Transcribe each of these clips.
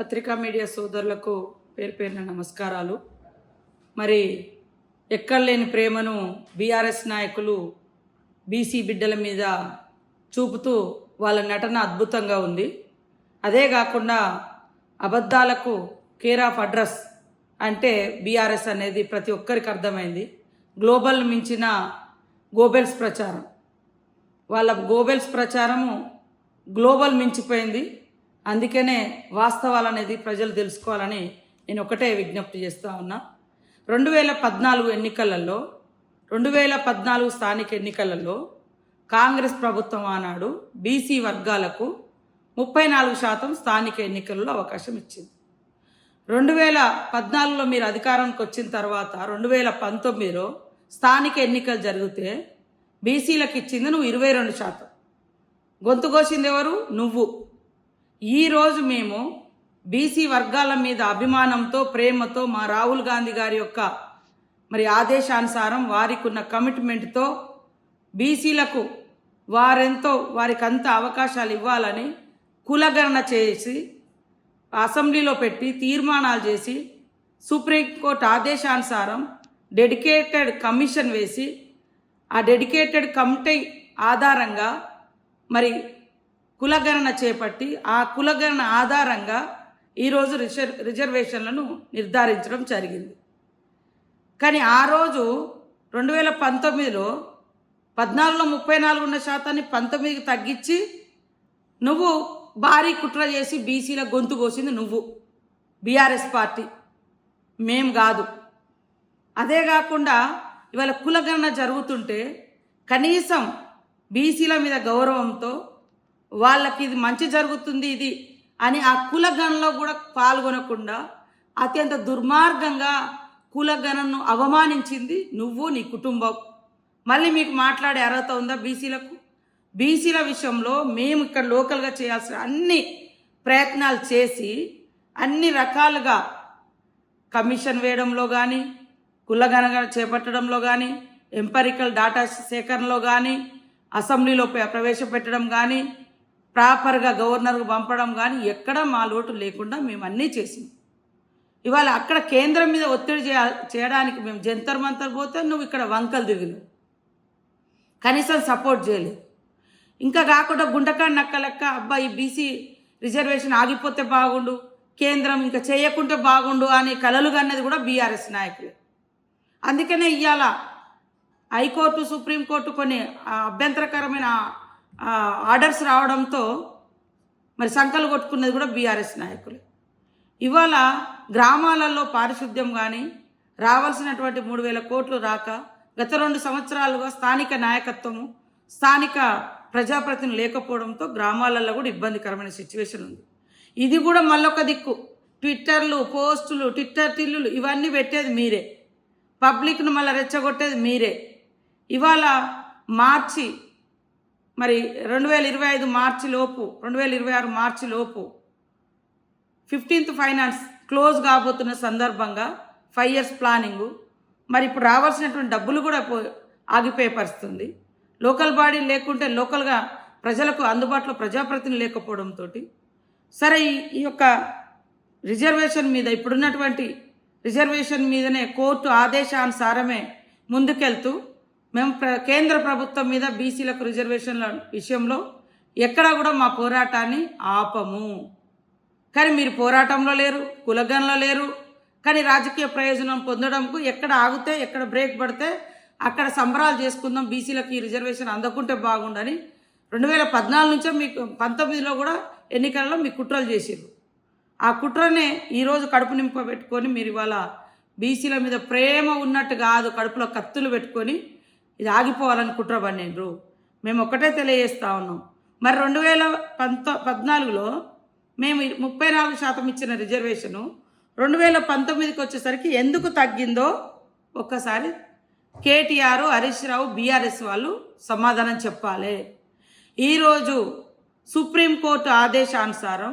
పత్రికా మీడియా సోదరులకు పేరు పేరున నమస్కారాలు. మరి ఎక్కడలేని ప్రేమను బీఆర్ఎస్ నాయకులు బీసీ బిడ్డల మీద చూపుతూ వాళ్ళ నటన అద్భుతంగా ఉంది. అదే కాకుండా అబద్ధాలకు కేర్ ఆఫ్ అడ్రస్ అంటే బీఆర్ఎస్ అనేది ప్రతి ఒక్కరికి అర్థమైంది. గ్లోబల్ మించిన గోబెల్స్ ప్రచారం. వాళ్ళ గోబెల్స్ ప్రచారము గ్లోబల్ మించిపోయింది. అందుకనే వాస్తవాలు అనేది ప్రజలు తెలుసుకోవాలని నేను ఒకటే విజ్ఞప్తి చేస్తూ ఉన్నా. రెండు వేల పద్నాలుగు ఎన్నికలలో రెండు వేల పద్నాలుగు స్థానిక ఎన్నికలలో కాంగ్రెస్ ప్రభుత్వం ఆనాడు బీసీ వర్గాలకు ముప్పై నాలుగు శాతం స్థానిక ఎన్నికల్లో అవకాశం ఇచ్చింది. రెండు వేల పద్నాలుగులో మీరు అధికారానికి వచ్చిన తర్వాత రెండు వేల పంతొమ్మిదిలో స్థానిక ఎన్నికలు జరిగితే బీసీలకు ఇచ్చింది నువ్వు ఇరవై రెండు శాతం. గొంతు కోసింది ఎవరు? నువ్వు. ఈరోజు మేము బీసీ వర్గాల మీద అభిమానంతో ప్రేమతో మా రాహుల్ గాంధీ గారి యొక్క మరి ఆదేశానుసారం వారికి ఉన్న కమిట్మెంట్తో బీసీలకు వారెంతో వారికి అంత అవకాశాలు ఇవ్వాలని కులగణన చేసి అసెంబ్లీలో పెట్టి తీర్మానాలు చేసి సుప్రీంకోర్టు ఆదేశానుసారం డెడికేటెడ్ కమిషన్ వేసి ఆ డెడికేటెడ్ కమిటీ ఆధారంగా మరి కులగణన చేపట్టి ఆ కులగణన ఆధారంగా ఈరోజు రిజర్ రిజర్వేషన్లను నిర్ధారించడం జరిగింది. కానీ ఆ రోజు రెండు వేల పంతొమ్మిదిలో పద్నాలుగులో ముప్పై నాలుగున్న శాతాన్ని పంతొమ్మిదికి తగ్గించి నువ్వు భారీ కుట్ర చేసి బీసీల గొంతు కోసింది నువ్వు. బీఆర్ఎస్ పార్టీ. మేం కాదు. అదే కాకుండా ఇవాళ కులగణన జరుగుతుంటే కనీసం బీసీల మీద గౌరవంతో వాళ్ళకి ఇది మంచి జరుగుతుంది ఇది అని ఆ కులగణలో కూడా పాల్గొనకుండా అత్యంత దుర్మార్గంగా కులగణను అవమానించింది నువ్వు నీ కుటుంబం. మళ్ళీ మీకు మాట్లాడే అర్హత ఉందా బీసీలకు? బీసీల విషయంలో మేము ఇక్కడ లోకల్గా చేయాల్సిన అన్ని ప్రయత్నాలు చేసి అన్ని రకాలుగా కమిషన్ వేయడంలో కానీ కులగణగా చేపట్టడంలో కానీ ఎంపరికల్ డాటా సేకరణలో కానీ అసెంబ్లీలో ప్రవేశపెట్టడం కానీ ప్రాపర్గా గవర్నర్కు పంపడం కానీ ఎక్కడ మా లోటు లేకుండా మేము అన్నీ చేసాం ఇవాళ అక్కడ కేంద్రం మీద ఒత్తిడి చేయ చేయడానికి మేము జంతర్ మంతర్ పోతే నువ్వు ఇక్కడ వంకలు దిగులు కనీసం సపోర్ట్ చేయలేదు. ఇంకా కాకుండా గుండకాడ నక్క లెక్క అబ్బాయి బీసీ రిజర్వేషన్ ఆగిపోతే బాగుండు కేంద్రం ఇంకా చేయకుంటే బాగుండు అనే కలలు కన్నది కూడా బీఆర్ఎస్ నాయకులే. అందుకనే ఇవాళ హైకోర్టు సుప్రీంకోర్టు కొన్ని ఆ, అభ్యంతరకరమైన ఆర్డర్స్ రావడంతో మరి సంకలు కొట్టుకున్నది కూడా బీఆర్ఎస్ నాయకులే. ఇవాళ గ్రామాలలో పారిశుద్ధ్యం కానీ రావాల్సినటువంటి మూడు వేల కోట్లు రాక గత రెండు సంవత్సరాలుగా స్థానిక నాయకత్వము స్థానిక ప్రజాప్రతినిధులు లేకపోవడంతో గ్రామాలలో కూడా ఇబ్బందికరమైన సిచ్యువేషన్ ఉంది. ఇది కూడా మళ్ళొక దిక్కు. ట్విట్టర్లు పోస్టులు ట్విట్టర్ టిల్లులు ఇవన్నీ పెట్టేది మీరే. పబ్లిక్ను మళ్ళీ రెచ్చగొట్టేది మీరే. ఇవాళ మార్చి మరి రెండు వేల ఇరవై ఐదు మార్చి లోపు రెండు వేల ఇరవై ఆరు మార్చి లోపు ఫిఫ్టీన్త్ ఫైనాన్స్ క్లోజ్ కాబోతున్న సందర్భంగా ఫైవ్ ఇయర్స్ ప్లానింగు. మరి ఇప్పుడు రావాల్సినటువంటి డబ్బులు కూడా పో ఆగిపోయే పరిస్థితుంది. లోకల్ బాడీ లేకుంటే లోకల్గా ప్రజలకు అందుబాటులో ప్రజాప్రతినిధులు లేకపోవడంతో సరే ఈ యొక్క రిజర్వేషన్ మీద ఇప్పుడున్నటువంటి రిజర్వేషన్ మీదనే కోర్టు ఆదేశానుసారమే ముందుకెళ్తూ మేము ప్ర కేంద్ర ప్రభుత్వం మీద బీసీలకు రిజర్వేషన్ల విషయంలో ఎక్కడా కూడా మా పోరాటాన్ని ఆపము. కానీ మీరు పోరాటంలో లేరు కులగంలో లేరు. కానీ రాజకీయ ప్రయోజనం పొందడంకు ఎక్కడ ఆగితే ఎక్కడ బ్రేక్ పడితే అక్కడ సంబరాలు చేసుకుందాం బీసీలకు ఈ రిజర్వేషన్ అందకుంటే బాగుండని రెండు వేల పద్నాలుగు నుంచే మీకు పంతొమ్మిదిలో కూడా ఎన్నికలలో మీ కుట్రలు చేసారు ఆ కుట్రనే ఈరోజు కడుపు నింపబెట్టుకొని మీరు ఇవాళ బీసీల మీద ప్రేమ ఉన్నట్టు కాదు కడుపులో కత్తులు పెట్టుకొని ఇది ఆగిపోవాలని కుట్ర పడినరు మేము ఒక్కటే తెలియజేస్తా ఉన్నాం. మరి రెండు వేల పంతో పద్నాలుగులో మేము ముప్పై నాలుగు శాతం ఇచ్చిన రిజర్వేషను రెండు వేల పంతొమ్మిదికి వచ్చేసరికి ఎందుకు తగ్గిందో ఒక్కసారి కేటీఆర్ హరీష్ రావు బీఆర్ఎస్ వాళ్ళు సమాధానం చెప్పాలి. ఈరోజు సుప్రీంకోర్టు ఆదేశానుసారం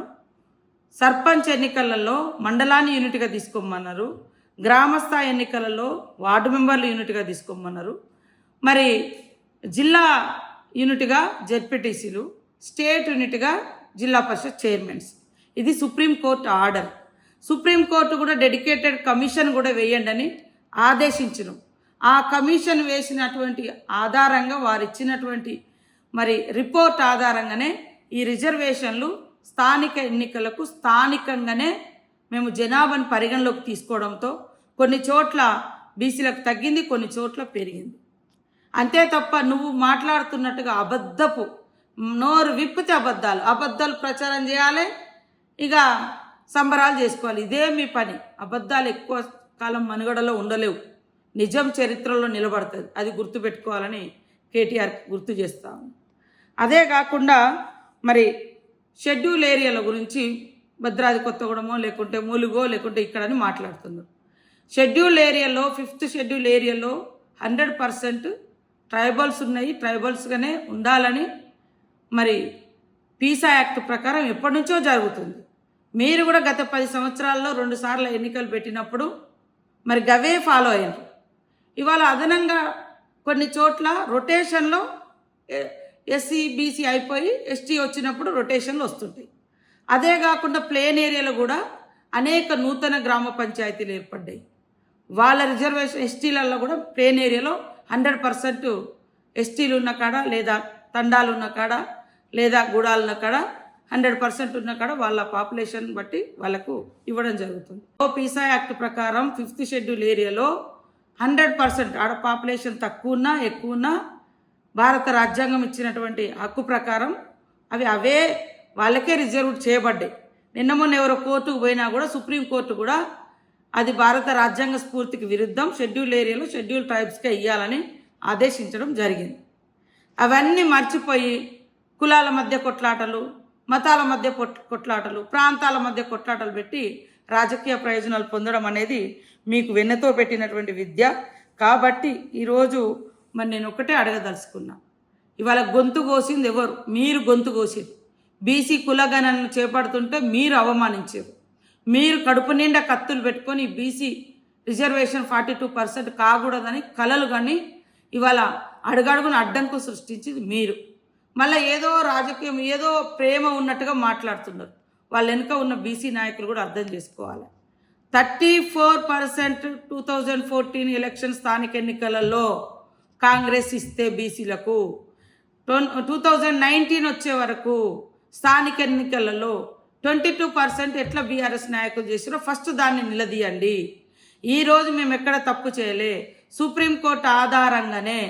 సర్పంచ్ ఎన్నికలలో మండలాన్ని యూనిట్గా తీసుకోమన్నారు. గ్రామస్థాయి ఎన్నికలలో వార్డు మెంబర్లు యూనిట్గా తీసుకోమన్నారు. మరి జిల్లా యూనిట్గా జెడ్పీటీసీలు స్టేట్ యూనిట్గా జిల్లా పరిషత్ చైర్మన్స్. ఇది supreme court order. Supreme court కూడా డెడికేటెడ్ కమిషన్ కూడా వేయండి అని ఆదేశించను. ఆ కమిషన్ వేసినటువంటి ఆధారంగా వారు ఇచ్చినటువంటి మరి రిపోర్ట్ ఆధారంగానే ఈ రిజర్వేషన్లు స్థానిక ఎన్నికలకు స్థానికంగానే మేము జనాభాను పరిగణలోకి తీసుకోవడంతో కొన్ని చోట్ల బీసీలకు తగ్గింది కొన్ని చోట్ల పెరిగింది. అంతే తప్ప నువ్వు మాట్లాడుతున్నట్టుగా అబద్ధపు నోరు విప్పితే అబద్ధాలు. అబద్ధాలు ప్రచారం చేయాలి ఇక సంబరాలు చేసుకోవాలి. ఇదే మీ పని. అబద్ధాలు ఎక్కువ కాలం మనుగడలో ఉండలేవు. నిజం చరిత్రలో నిలబడుతుంది. అది గుర్తుపెట్టుకోవాలని కేటీఆర్ గుర్తు చేస్తాము అదే కాకుండా మరి షెడ్యూల్ ఏరియాల గురించి భద్రాది కొత్తగూడమో లేకుంటే మూలుగో లేకుంటే ఇక్కడని మాట్లాడుతున్నారు. షెడ్యూల్ ఏరియాలో ఫిఫ్త్ షెడ్యూల్ ఏరియాలో హండ్రెడ్ పర్సెంట్ ట్రైబల్స్ ఉన్నాయి. ట్రైబల్స్గానే ఉండాలని మరి పీసా యాక్ట్ ప్రకారం ఎప్పటి నుంచో జరుగుతుంది. మీరు కూడా గత పది సంవత్సరాల్లో రెండు సార్లు ఎన్నికలు పెట్టినప్పుడు మరి గవే ఫాలో అయ్యారు. ఇవాళ అదనంగా కొన్ని చోట్ల రొటేషన్లో ఎస్సీ బీసీ అయిపోయి ఎస్టీ వచ్చినప్పుడు రొటేషన్లు వస్తుంటాయి. అదే కాకుండా ప్లేన్ ఏరియాలో కూడా అనేక నూతన గ్రామ పంచాయతీలు ఏర్పడ్డాయి. వాళ్ళ రిజర్వేషన్ ఎస్టీలలో కూడా ప్లేన్ ఏరియాలో హండ్రెడ్ పర్సెంట్ ఎస్టీలు ఉన్న కాడ లేదా తండాలు ఉన్న కాడ లేదా గూడాలు ఉన్న కాడ హండ్రెడ్ పర్సెంట్ ఉన్న కాడ వాళ్ళ పాపులేషన్ బట్టి వాళ్ళకు ఇవ్వడం జరుగుతుంది. ఓ పీసా యాక్ట్ ప్రకారం ఫిఫ్త్ షెడ్యూల్ ఏరియాలో హండ్రెడ్ పర్సెంట్ ఆడ పాపులేషన్ తక్కువ ఉన్నా ఎక్కువ ఉన్నా భారత రాజ్యాంగం ఇచ్చినటువంటి హక్కు ప్రకారం అవి అవే వాళ్ళకే రిజర్వ్ చేయబడ్డాయి. నిన్న మొన్న ఎవరో కోర్టుకు పోయినా కూడా సుప్రీంకోర్టు కూడా అది భారత రాజ్యాంగ స్ఫూర్తికి విరుద్ధం షెడ్యూల్ ఏరియాలో షెడ్యూల్ ట్రైబ్స్కే ఇవ్వాలని ఆదేశించడం జరిగింది. అవన్నీ మర్చిపోయి కులాల మధ్య కొట్లాటలు మతాల మధ్య కొట్లాటలు ప్రాంతాల మధ్య కొట్లాటలు పెట్టి రాజకీయ ప్రయోజనాలు పొందడం అనేది మీకు వెన్నతో పెట్టినటువంటి విద్య. కాబట్టి ఈరోజు మరి నేను ఒకటే అడగదలుచుకున్నా. ఇవాళ గొంతు కోసింది ఎవరు? మీరు గొంతు కోసింది. బీసీ కులగణనను చేపడుతుంటే మీరు అవమానించారు మీరు కడుపు నిండా కత్తులు పెట్టుకొని BC reservation forty two percent కాకూడదని కలలు కానీ ఇవాళ అడుగడుగున అడ్డంకు సృష్టించింది మీరు. మళ్ళీ ఏదో రాజకీయం ఏదో ప్రేమ ఉన్నట్టుగా మాట్లాడుతున్నారు. వాళ్ళ వెనుక ఉన్న బీసీ నాయకులు కూడా అర్థం చేసుకోవాలి. Thirty four percent two thousand fourteen election స్థానిక ఎన్నికలలో కాంగ్రెస్ ఇస్తే బీసీలకు. టూ థౌజండ్ నైన్టీన్ వచ్చే వరకు స్థానిక ఎన్నికలలో ట్వంటీ టూ పర్సెంట్ ఎట్లా బీఆర్ఎస్ నాయకులు చేసారో ఫస్ట్ దాన్ని నిలదీయండి. ఈరోజు మేము ఎక్కడ తప్పు చేయలే? సుప్రీంకోర్టు ఆధారంగానే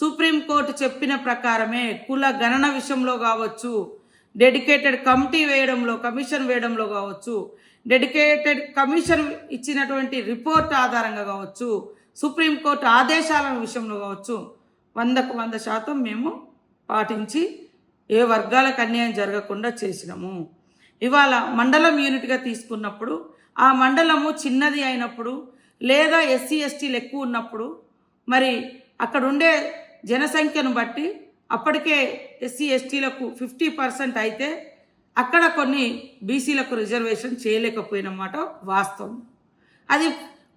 సుప్రీంకోర్టు చెప్పిన ప్రకారమే కుల గణన విషయంలో కావచ్చు డెడికేటెడ్ కమిటీ వేయడంలో కమిషన్ వేయడంలో కావచ్చు డెడికేటెడ్ కమిషన్ ఇచ్చినటువంటి రిపోర్ట్ ఆధారంగా కావచ్చు సుప్రీంకోర్టు ఆదేశాల విషయంలో కావచ్చు వందకు వంద శాతం మేము పాటించి ఏ వర్గాలకు అన్యాయం జరగకుండా చేసినాము. ఇవాళ మండలం యూనిట్గా తీసుకున్నప్పుడు ఆ మండలము చిన్నది అయినప్పుడు లేదా ఎస్సీ ఎస్టీలు ఎక్కువ ఉన్నప్పుడు మరి అక్కడ ఉండే జనసంఖ్యను బట్టి అప్పటికే ఎస్సీ ఎస్టీలకు ఫిఫ్టీ పర్సెంట్ అయితే అక్కడ కొన్ని బీసీలకు రిజర్వేషన్ చేయలేకపోయినమాట వాస్తవం. అది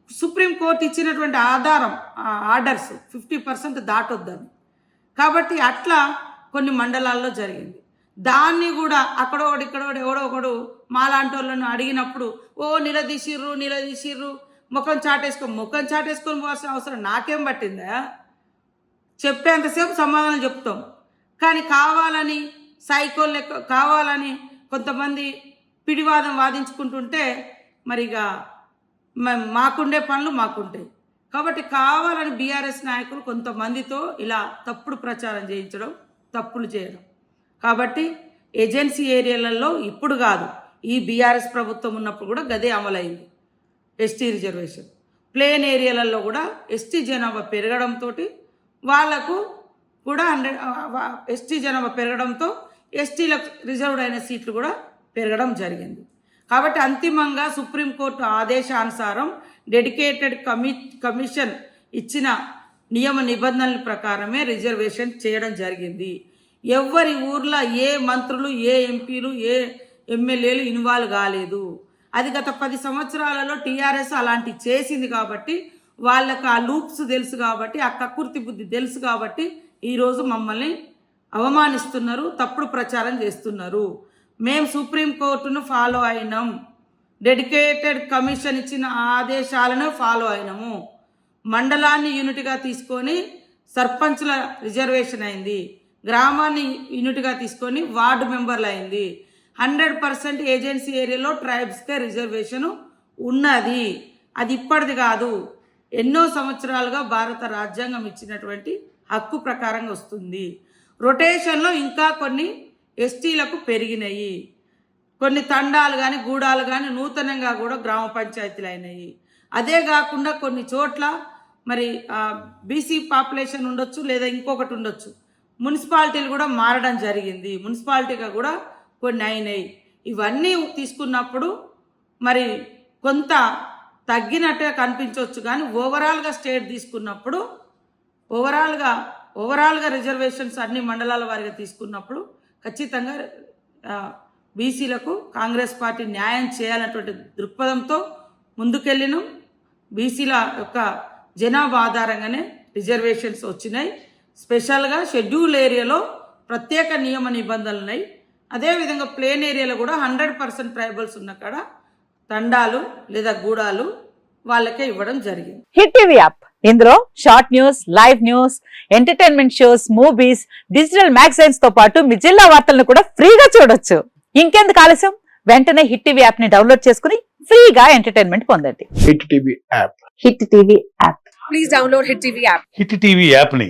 సుప్రీంకోర్టు ఇచ్చినటువంటి ఆధారం ఆర్డర్స్ ఫిఫ్టీ పర్సెంట్ దాటొద్దని. కాబట్టి అట్లా కొన్ని మండలాల్లో జరిగింది. దాన్ని కూడా అక్కడోడు ఇక్కడోడు ఇక్కడో ఒకటి ఎవడో ఒకడు మాలాంటి వాళ్ళను అడిగినప్పుడు ఓ నిలదీసిర్రు నిలదీసిర్రు ముఖం చాటేసుకో ముఖం చాటేసుకొని పోవాల్సిన అవసరం నాకేం పట్టిందా? చెప్పేంతసేపు సమాధానం చెప్తాం. కానీ కావాలని సైకోల్ లెక్క కావాలని కొంతమంది పిడివాదం వాదించుకుంటుంటే మరి ఇక మాకుండే పనులు మాకుంటాయి. కాబట్టి కావాలని బీఆర్ఎస్ నాయకులు కొంతమందితో ఇలా తప్పుడు ప్రచారం చేయించడం తప్పులు చేయడం. కాబట్టి ఏజెన్సీ ఏరియాలలో ఇప్పుడు కాదు. ఈ బీఆర్ఎస్ ప్రభుత్వం ఉన్నప్పుడు కూడా గదే అమలైంది. ST reservation. ప్లేన్ ఏరియాలలో కూడా ఎస్టీ జనాభా పెరగడంతో వాళ్ళకు కూడా హండ్రెడ్ ఎస్టీ జనాభా పెరగడంతో ఎస్టీలకు రిజర్వ్డ్ అయిన సీట్లు కూడా పెరగడం జరిగింది. కాబట్టి అంతిమంగా సుప్రీంకోర్టు ఆదేశానుసారం డెడికేటెడ్ కమి కమిషన్ ఇచ్చిన నియమ నిబంధనల ప్రకారమే రిజర్వేషన్ చేయడం జరిగింది. ఎవ్వరి ఊర్లో ఏ మంత్రులు ఏ ఎంపీలు ఏ ఎమ్మెల్యేలు ఇన్వాల్వ్ కాలేదు. అది గత పది సంవత్సరాలలో టీఆర్ఎస్ అలాంటి చేసింది కాబట్టి వాళ్ళకు ఆ లూప్స్ తెలుసు కాబట్టి ఆ కక్కుర్తి బుద్ధి తెలుసు కాబట్టి ఈరోజు మమ్మల్ని అవమానిస్తున్నారు తప్పుడు ప్రచారం చేస్తున్నారు. మేము సుప్రీంకోర్టును ఫాలో అయినాం. డెడికేటెడ్ కమిషన్ ఇచ్చిన ఆదేశాలను ఫాలో అయినాము. మండలాన్ని యూనిట్గా తీసుకొని సర్పంచ్ల రిజర్వేషన్ అయింది. గ్రామాన్ని యూనిట్గా తీసుకొని వార్డు మెంబర్లు అయింది హండ్రెడ్ పర్సెంట్ ఏజెన్సీ ఏరియాలో ట్రైబ్స్కే రిజర్వేషను ఉన్నది. అది ఇప్పటిది కాదు. ఎన్నో సంవత్సరాలుగా భారత రాజ్యాంగం ఇచ్చినటువంటి హక్కు ప్రకారంగా వస్తుంది. రొటేషన్లో ఇంకా కొన్ని ఎస్టీలకు పెరిగినాయి. కొన్ని తండాలు కానీ గూడాలు కానీ నూతనంగా కూడా గ్రామ పంచాయతీలు అయినాయి అదే కాకుండా కొన్ని చోట్ల మరి బీసీ పాపులేషన్ ఉండొచ్చు లేదా ఇంకొకటి ఉండొచ్చు. మున్సిపాలిటీలు కూడా మారడం జరిగింది. మున్సిపాలిటీగా కూడా కొన్ని అయినాయి. ఇవన్నీ తీసుకున్నప్పుడు మరి కొంత తగ్గినట్టుగా కనిపించవచ్చు కానీ ఓవరాల్గా స్టేట్ తీసుకున్నప్పుడు ఓవరాల్గా ఓవరాల్గా రిజర్వేషన్స్ అన్ని మండలాల వారిగా తీసుకున్నప్పుడు ఖచ్చితంగా బీసీలకు కాంగ్రెస్ పార్టీ న్యాయం చేయాలన్నటువంటి దృక్పథంతో ముందుకెళ్ళినాం. బీసీల యొక్క జనాభా ఆధారంగానే రిజర్వేషన్స్ వచ్చినాయి. స్పెషల్గా షెడ్యూల్ ఏరియాలో ప్రత్యేక నియమ నిబంధనలు ఉన్నాయి అదేవిధంగా ప్లేన్ ఏరియాలో కూడా హండ్రెడ్ పర్సెంట్ ట్రైబల్స్ ఉన్న కాడ తండాలు లేదా గూడాలు వాళ్ళకే ఇవ్వడం జరిగింది. Hit TV app. ఇందులో short news live news entertainment shows movies digital మ్యాగజైన్స్తో పాటు మీ జిల్లా వార్తలను కూడా ఫ్రీగా చూడొచ్చు. ఇంకెందుకు ఆలస్యం? వెంటనే హిట్ టీవీ యాప్ని డౌన్లోడ్ చేసుకుని ఫ్రీగా ఎంటర్టైన్మెంట్ పొందండి. Hit TV app. Hit TV app. please download Hit TV app. Hit TV యాప్ని